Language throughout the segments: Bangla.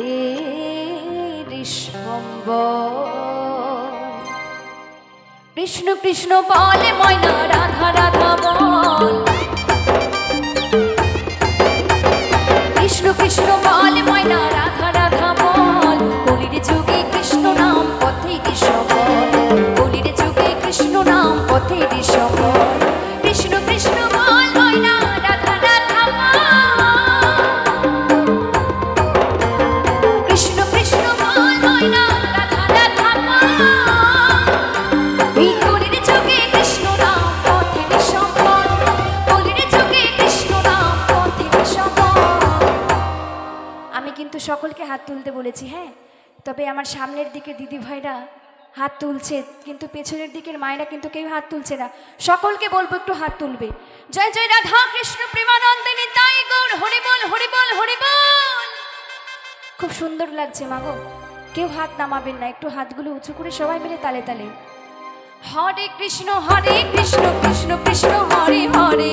রাধে ঋষম্ব কৃষ্ণ কৃষ্ণ বলে ময়না রাধা রাধা বল। কৃষ্ণ কৃষ্ণ বলে ময়না রাধা আমি কিন্তু সকলকে হাত তুলতে বলেছি হ্যাঁ? তবে আমার সামনের দিকে দিদি ভাইরা হাত তুলছে, কিন্তু পেছনের দিকের মায়েরা কিন্তু কেউ হাত তুলছে না। সকলকে বলব একটু হাত তুলবে। জয় জয় রাধা কৃষ্ণ প্রেমানন্দিনী খুব সুন্দর লাগছে মাগো কেউ হাত নামাবেন না, একটু হাতগুলো উঁচু করে সবাই মিলে তালে তালে। হরে কৃষ্ণ হরে কৃষ্ণ কৃষ্ণ কৃষ্ণ, হরে হরে।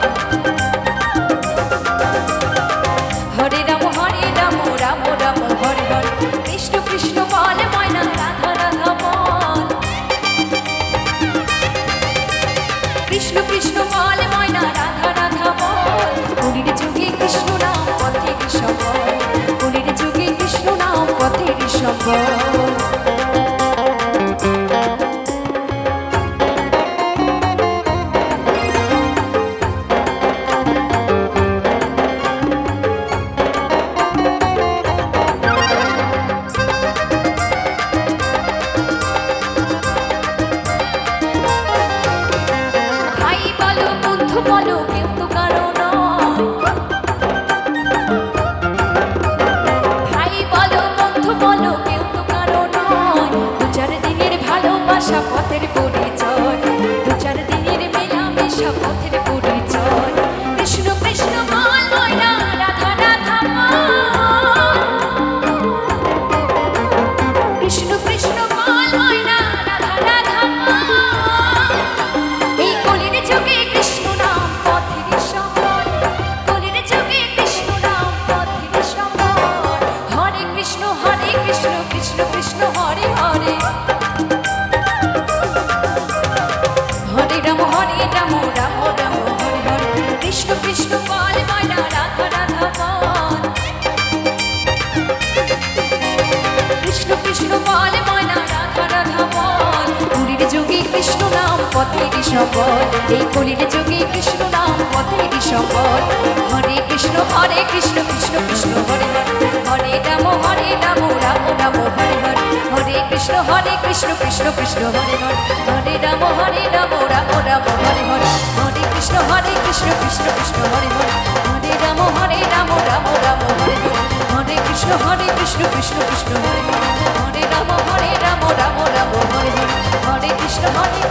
Teve por কৃষ্ণ কৃষ্ণ বলে কৃষ্ণ নাম পথেরই সকল এই কলির যুগে কৃষ্ণ নাম পথেরই সকল হরে কৃষ্ণ হরে কৃষ্ণ কৃষ্ণ কৃষ্ণ, হরে হরে। হরে রাম হরে রাম রাম রাম, হরে হরে। হরে কৃষ্ণ হরে কৃষ্ণ কৃষ্ণ কৃষ্ণ, হরে হরে। হরে রাম হরে রাম রাম রাম, হরে হরে। হরে কৃষ্ণ হরে কৃষ্ণ কৃষ্ণ কৃষ্ণ, হরে হরে। হরে রাম হরে রাম রাম রাম, হরে হরে। হরে কৃষ্ণ হরে কৃষ্ণ কৃষ্ণ কৃষ্ণ, হরে হরে। হরে রাম হরে রাম রাম রাম হরে